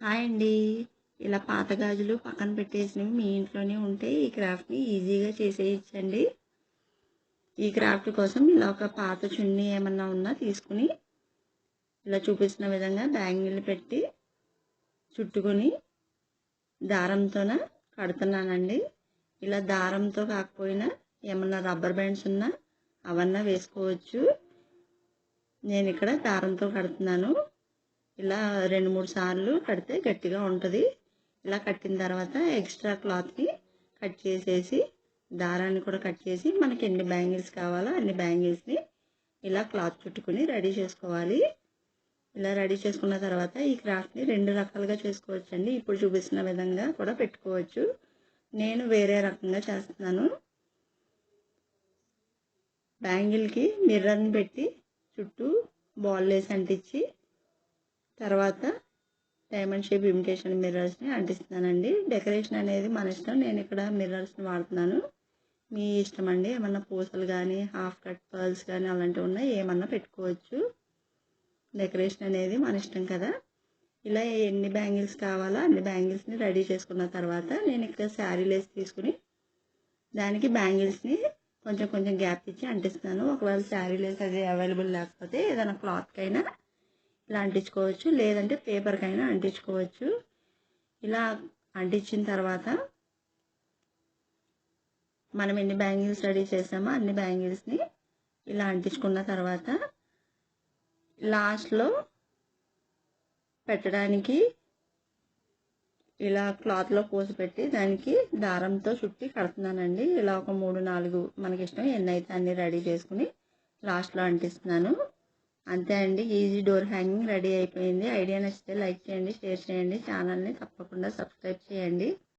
Hi అండి. ఇలా పాత గాజులు పక్కన పెట్టేసినవి మీ ఇంట్లోనే ఉంటే ఈ క్రాఫ్ట్ని ఈజీగా చేసేయచ్చండి. ఈ క్రాఫ్ట్ కోసం ఇలా ఒక పాత చున్నీ ఏమన్నా ఉన్నా తీసుకుని ఇలా చూపిస్తున్న విధంగా బ్యాంగిల్ పెట్టి చుట్టుకొని దారంతోన కడుతున్నానండి. ఇలా దారంతో కాకపోయినా ఏమన్నా రబ్బర్ బ్యాండ్స్ ఉన్నా అవన్నా వేసుకోవచ్చు. నేను ఇక్కడ దారంతో కడుతున్నాను. ఇలా రెండు మూడు సార్లు కడితే గట్టిగా ఉంటుంది. ఇలా కట్టిన తర్వాత ఎక్స్ట్రా క్లాత్ని కట్ చేసేసి దారాన్ని కూడా కట్ చేసి మనకి ఎన్ని బ్యాంగిల్స్ కావాలో అన్ని బ్యాంగిల్స్ని ఇలా క్లాత్ చుట్టుకుని రెడీ చేసుకోవాలి. ఇలా రెడీ చేసుకున్న తర్వాత ఈ క్రాఫ్ట్ని రెండు రకాలుగా చేసుకోవచ్చండి. ఇప్పుడు చూపిస్తున్న విధంగా కూడా పెట్టుకోవచ్చు. నేను వేరే రకంగా చేస్తున్నాను. బ్యాంగిల్కి మిర్రర్ని పెట్టి చుట్టూ బాల్ వేసి అంటించి తర్వాత డైమండ్ షేప్ ఇమిటేషన్ మిర్రర్స్ని అంటిస్తున్నానండి. డెకరేషన్ అనేది మన ఇష్టం. నేను ఇక్కడ మిర్రర్స్ని వాడుతున్నాను. మీ ఇష్టం అండి. ఏమన్నా పూసలు కానీ హాఫ్ కట్ పర్ల్స్ కానీ అలాంటివి ఉన్నాయి ఏమన్నా పెట్టుకోవచ్చు. డెకరేషన్ అనేది మన ఇష్టం కదా. ఇలా ఎన్ని బ్యాంగిల్స్ కావాలో అన్ని బ్యాంగిల్స్ని రెడీ చేసుకున్న తర్వాత నేను ఇక్కడ శారీ లేస్ తీసుకుని దానికి బ్యాంగిల్స్ని కొంచెం కొంచెం గ్యాప్ ఇచ్చి అంటిస్తున్నాను. ఒకవేళ శారీ లేస్ అది అవైలబుల్ లేకపోతే ఏదైనా క్లాత్కైనా ఇలా అంటించుకోవచ్చు. లేదంటే పేపర్కైనా అంటించుకోవచ్చు. ఇలా అంటించిన తర్వాత మనం ఎన్ని బ్యాంగిల్స్ రెడీ చేసామో అన్ని బ్యాంగిల్స్ని ఇలా అంటించుకున్న తర్వాత లాస్ట్లో పెట్టడానికి ఇలా క్లాత్లో పోసిపెట్టి దానికి దారంతో చుట్టి కడుతున్నానండి. ఇలా ఒక మూడు నాలుగు మనకి ఇష్టం ఎన్ని అయితే అన్ని రెడీ చేసుకుని లాస్ట్లో అంటిస్తున్నాను. అంతే అండి. ఈజీ డోర్ హ్యాంగింగ్ రెడీ అయిపోయింది. ఐడియా నచ్చితే లైక్ చేయండి షేర్ చేయండి. ఛానల్ని తప్పకుండా సబ్స్క్రైబ్ చేయండి.